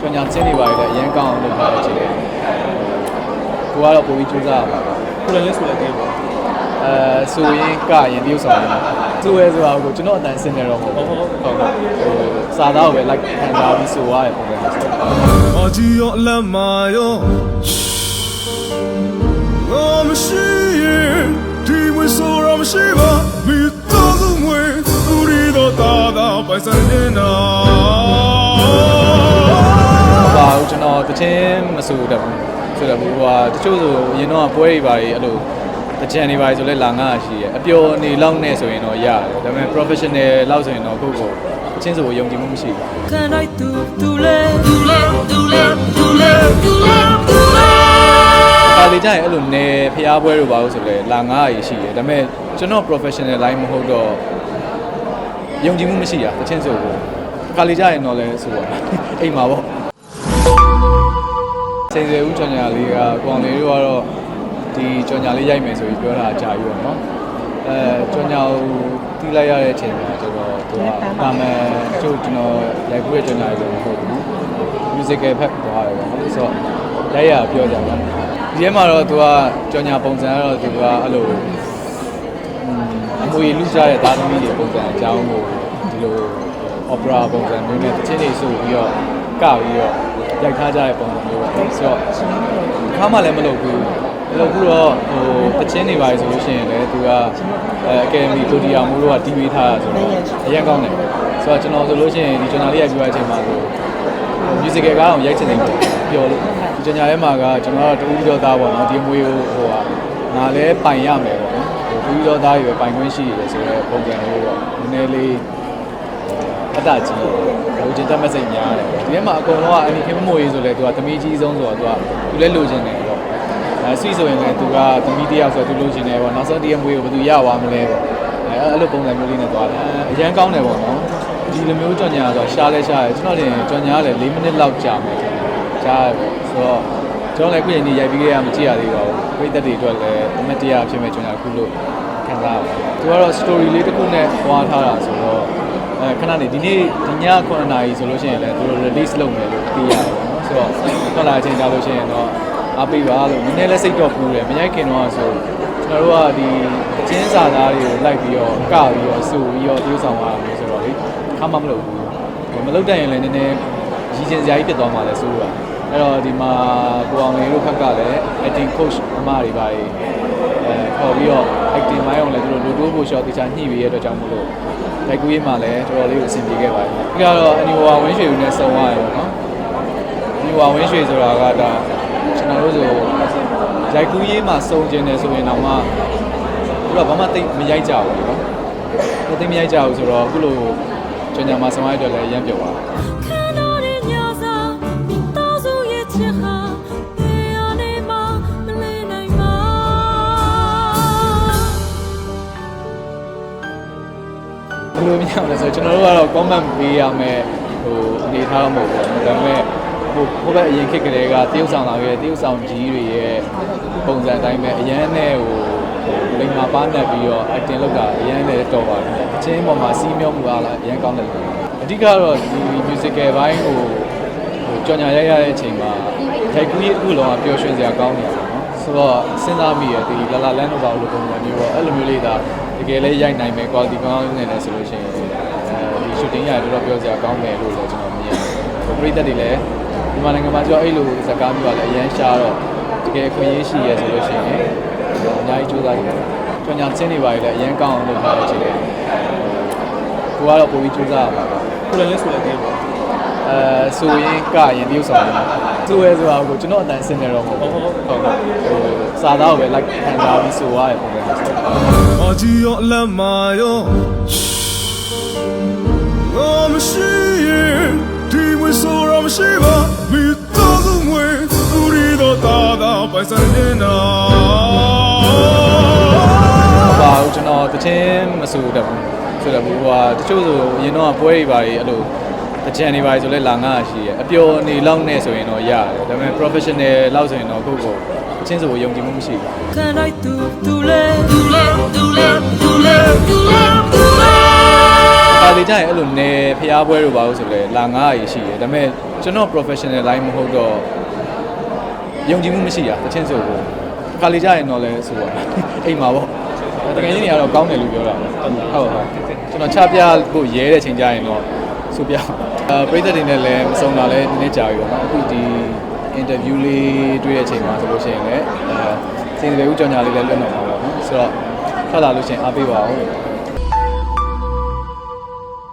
ကြောင်ညာချင်းတွေပါတယ်အရင်ကောင်းအောင်လုပ်ပါလို့ရှိတယ်ကိုကတော့ပုံပြီးစူးစမ်းရပါပါကိုလည်းလဲဆိုတဲ့အတိုင်းပေါ့အဲဆိုရင်ကရင်တရုတ်ဆောင်တယ်သူရဲ့ဆိုတာကိုကျွန်တော်အတန်စင်နေတော့မဟုတ်ဟုတ်ဟုတ်ဟုတ်စာသားကိုပဲ like ခံစားပြီးဆိုရတယ်ပုံစံအော်ကြီးရောအလတ်မာရောငါမရှိရင်ဒီဝင်ဆိုရမရှိပါမိသားစုဝင်သူရီတော့တာတာပိုင်ဆိုင်နေနာ ချင်းမဆိုတတ်ဘူးဆိုတော့ဟိုဟာတချို့ဆိုအရင်တော့ပွဲတွေပါကြီးအဲ့လိုတကြံတွေပါကြီးဆိုလဲလာငါရှိရအပျော်နေလောက်နဲ့ဆိုရင်တော့ရတယ်ဒါပေမဲ့ professional လောက်ဆိုရင်တော့ကိုယ့်ကိုအချင်းဆိုယုံကြည်မှုမရှိဘူး Can I do do le do le do le do le do le do le ဒါလေကြရင်အဲ့လိုနေဖျားပွဲတို့ပါလို့ဆိုလဲလာငါရရှိတယ်ဒါပေမဲ့ကျွန်တော် professional line မဟုတ်တော့ယုံကြည်မှုမရှိတာတချင်းဆိုကိုခါလေကြရင်တော့လဲဆိုပါအိမ်မှာပေါ့ စိန်စေဦးကြောင်ညာလေးကကိုအောင်လေးတို့ကတော့ဒီကြောင်ညာလေးရိုက်မယ်ဆိုပြီးပြောတာအကြာကြီးပေါ့နော်အဲကြောင်ညာကိုတီးလိုက်ရတဲ့အချိန်မှာကျွန်တော်သူကပါမယ်ကျို့ကျွန်တော်ရိုက်ခုရဲ့ကြောင်ညာလေးမဟုတ်ဘူး musical ဖက်သွားတယ်ပေါ့နော်ဆိုတော့ရိုက်ရပြောကြပါဒီထဲမှာတော့သူကကြောင်ညာပုံစံကတော့သူကအဲ့လိုအမွေလူကြတဲ့သားသမီးတွေပုံစံအကြောင်းကိုဒီလို opera ပုံစံမျိုးနဲ့တချင်းတွေဆိုပြီးတော့ကပြီးတော့ ရိုက်ထားကြတဲ့ပုံစံမျိုးပေါ့ဆိုတော့ခါမှလည်းမလုပ်ဘူးမလုပ်ဘူးတော့ဟိုတချင်းတွေပါဆိုလို့ရှိရင်လည်းသူကအဲအကယ်ဒမီတိုဒီယာမိုးတို့ကတီးပေးထားတာဆိုတော့အရင်ကောင်းတယ်ဆိုတော့ကျွန်တော်ဆိုလို့ရှိရင်ဒီကျွန်တော်လေးရိုက်ပြီးတဲ့အချိန်မှာဆို musical ကားအောင်ရိုက်ချင်တယ်ပြောလို့ဒီကျွန်ညာထဲမှာကကျွန်တော်တို့တူတော်သားပေါ့နော်ဒီမွေးကိုဟိုဟာငါလည်းပိုင်ရမယ်ပေါ့နော်ဟိုတူတော်သားတွေပဲပိုင်ခွင့်ရှိရတယ်ဆိုတော့ပုံစံမျိုးပေါ့နည်းနည်းလေး အတကြီးလိုချင်တတ်မစိတ်များတယ်ဒီထဲမှာအကုန်လုံးကအနီခင်မမွေးဆိုလဲသူကသမီးကြီးဆုံးဆိုတော့သူကသူလည်းလိုချင်တယ်ပေါ့အဲဆွေဆိုရင်လည်းသူကသမီးတစ်ယောက်ဆိုတော့သူလိုချင်တယ်ပေါ့နောက်ဆုံးတရားမွေးကိုဘယ်သူရသွားမလဲပေါ့အဲအဲ့လိုပုံစံမျိုးလေးနဲ့သွားတယ်အရန်ကောင်းတယ်ပေါ့နော်ဒီလိုမျိုးကြော်ညာဆိုရှားလဲရှားတယ်ကျွန်တော်တင်ကြော်ညာကလည်း၄မိနစ်လောက်ကြာမယ်ကြာတယ်ဆိုတော့ကျွန်တော်လည်းခုချိန်ကြီးရိုက်ပြီးခဲ့ရမကြည့်ရသေးပါဘူးပြိသက်တွေအတွက်လည်းအမတ်တရားဖြစ်မဲ့ကြော်ညာတစ်ခုလို့ခံစားရတယ်သူကတော့ story လေးတစ်ခုနဲ့ပွားထားတာဆိုတော့ အဲခဏနေဒီနေ့ဒီည9နာရီဆိုလို့ရှိရင်လည်းသူတို့ release လုပ်မယ်လို့သိရတယ်ပေါ့နော်ဆိုတော့ထွက်လာချိန်ကြလို့ရှိရင်တော့အားပေးပါလို့နည်းနည်းလေးစိတ်တော့ပူတယ်မရိုက်ခင်တော့ဆိုကျွန်တော်တို့ကဒီအချင်းစာသားတွေကိုလိုက်ပြီးတော့ကပြီးတော့စူပြီးတော့တိုးဆောင်ရမှာဆိုတော့လေခါမှမလုပ်ဘူးမလုပ်တတ်ရင်လည်းနည်းနည်းရည်ချင်စရာကြီးဖြစ်သွားမှာလဲဆိုတော့အဲ့တော့ဒီမှာကိုအောင်လေးတို့ခက်ကလည်း acting coach အမတွေပါအဲခေါ်ပြီးတော့ acting မိုင်းအောင်လည်းသူတို့လူတိုးဖို့ရှော့တခြားညှိပြီးရတဲ့အတွက်ကြောင့်မို့လို့ တိုက်ကူးရေးမှာလည်းတော်တော်လေးကိုအဆင်ပြေခဲ့ပါတယ်ဒီကတော့အနီဝါဝင်းရွှေဦးနဲ့စုံရတယ်ပေါ့နော်အနီဝါဝင်းရွှေဆိုတာကဒါကျွန်တော်တို့ဆိုရိုက်ကူးရေးမှာစုံကျင်တယ်ဆိုရင်တော့မှသူကဘာမှတိတ်မရိုက်ကြဘူးနော်မသိမရိုက်ကြဘူးဆိုတော့အခုလိုကျွန်ညာမှာဆောင်ရတဲ့အတွက်လည်းရမ်းပြောပါ ယ်လိုမြင်အောင်လဲဆိုတော့ကျွန်တော်တို့ကတော့ comment ပေးရမယ်ဟိုအနေထားတော့မဟုတ်ဘူးဒါပေမဲ့ဟိုဟိုဘက်အရင်ခက်ကလေးကတရုတ်ဆောင်လာခဲ့တရုတ်ဆောင်ကြီးတွေရဲ့ပုံစံအတိုင်းပဲအရန်နဲ့ဟိုလိမ်မာပါနဲ့ပြီးတော့ acting လုပ်တာအရန်နဲ့တော်ပါတယ်အချင်းပေါ်မှာစီးမြောမှုအားလားအရန်ကောင်းတယ်အဓိကတော့ဒီ musical ဘိုင်းဟိုဟိုကြော်ညာရိုက်ရတဲ့အချိန်မှာထိုက်ကူးရေးအခုလုံးကပျော်ရွှင်စရာကောင်းနေတာပေါ့နော်ဆိုတော့စဉ်းစားမိရဒီလာလာလန်းတော့ပါလို့ပုံစံမျိုးပေါ့အဲ့လိုမျိုးလေးဒါ တကယ်လည်းရိုက်နိုင်မယ် quality ကောင်းနေတယ်ဆိုလို့ရှိရင်အဲဒီ shooting ရတော်တော်ပြောစရာကောင်းတယ်လို့လည်းကျွန်တော်မြင်ရတယ်။ပရိသတ်တွေလည်းဒီမှာနိုင်ငံမှာကြောက်အဲ့လိုဇာကားမျိုးကလည်းအရန်ရှားတော့တကယ်အခွင့်အရေးရှိရဲဆိုလို့ရှိရင်အများကြီးကြိုးစားကြည့်တယ်။ကျွန်ညာချင်းတွေပါလေအရန်ကောင်းအောင်လုပ်ထားတဲ့အချိန်လေးကိုကတော့ပိုပြီးကြိုးစားရပါတော့ကိုလည်းလဲဆိုလိုက်သေးပေါ့အဲဆိုရင်ကရင်ပြုတ်ဆောင်တယ် သူရဲဆိုတာကိုကျွန်တော်အတန်ဆင်နေတော့မဟုတ်ဟုတ်ဟုတ်စာသားကိုပဲ like ခံစားပြီးဆိုရတယ်ပုံစံ။အကြီးရောအလတ်မာရောငါမရှိရင်ဒီမဆိုရမရှိပါမိသားစုဝင်သူရီတော့တာတာပိုင်ဆိုင်နေတာ။ဘာလို့ကျွန်တော်တခြင်းမဆိုတတ်ဘူးဆိုတော့ဘူးကတချို့ဆိုရင်တော့ပွဲတွေပါတွေအဲ့လို တကြံတွေပါကြီးဆိုလဲလာငါရှိရအပျော်နေလောက်နဲ့ဆိုရင်တော့ရတယ်ဒါပေမဲ့ professional လောက်ဆိုရင်တော့ကိုယ့်ကိုတချင်းဆိုယုံကြည်မှုမရှိဘူး Can I do do le do le do le do le do le do le လေကြာရင်အဲ့လိုနယ်ဖျားပွဲတို့ပါလို့ဆိုလဲလာငားရရှိတယ်ဒါပေမဲ့ကျွန်တော် professional line မဟုတ်တော့ယုံကြည်မှုမရှိတာတချင်းဆိုကိုခါလေကြာရင်တော့လဲဆိုတော့အိမ်မှာပေါ့တကယ်ကြီးနေရတော့ကောင်းတယ်လို့ပြောတာဟုတ်ဟုတ်ကျွန်တော်ချပြဖို့ရဲတဲ့ချိန်ကြာရင်တော့ ဆိုပြအဲပရိသတ်တွေနဲ့လည်းမစုံတာလည်းနည်းနည်းကြာပြီပေါ့နော်အခုဒီ interview လေးတွေ့တဲ့အချိန်မှာဆိုလို့ရှိရင်လည်းအဲစိန်တယ်ဦးကြောင်ညာလေးလည်းလွတ်နေမှာပေါ့နော်ဆိုတော့ဖတ်လာလို့ရှိရင်အားပေးပါဦး